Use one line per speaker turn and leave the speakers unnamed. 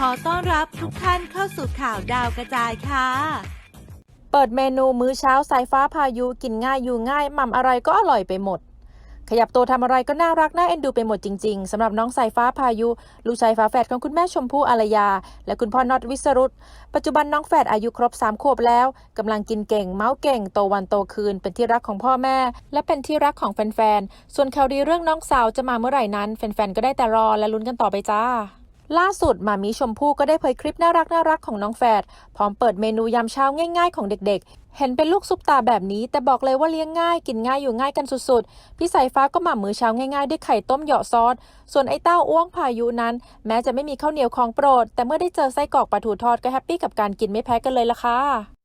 ขอต้อนรับทุกท่านเข้าสู่ข่าวดาวกระจายค่ะ
เปิดเมนูมื้อเช้าสายฟ้าพายุกินง่ายอยู่ง่ายหม่ำอะไรก็อร่อยไปหมด ขยับตัวทำอะไรก็น่ารักน่าเอ็นดูไปหมดจริง ๆสำหรับน้องสายฟ้าพายุ ลูกชายฝาแฝดของคุณแม่ชมพู่อารยา และคุณพ่อน็อตวิสรุตปัจจุบันน้องแฝดอายุครบ3ขวบแล้วกำลังกินเก่ง เมาส์เก่งโตวันโตคืน เป็นที่รักของพ่อแม่ และเป็นที่รักของแฟนๆส่วนข่าวดีเรื่องน้องสาวจะมาเมื่อไหร่นั้นแฟนๆก็ได้แต่รอและลุ้นกันต่อไปจ้า ล่าสุดมามีชมพู่ก็ได้เผยคลิปน่ารักน่ารักของน้องแฝดพร้อมเปิดเมนูยามเช้าง่าย ๆ ของเด็กๆ เห็นเป็นลูกซุปตาแบบนี้ แต่บอกเลยว่าเลี้ยงง่าย กินง่ายอยู่ง่ายกันสุดๆ พี่สายฟ้าก็หม่ำมื้อเช้าง่ายๆ ด้วยไข่ต้มเหยาะซอส ส่วนไอ้เต้าอ้วงพายุนั้น แม้จะไม่มีข้าวเหนียวของโปรด แต่เมื่อได้เจอไส้กรอกปลาทูทอดก็แฮปปี้กับการกินไม่แพ้กันเลยล่ะค่ะ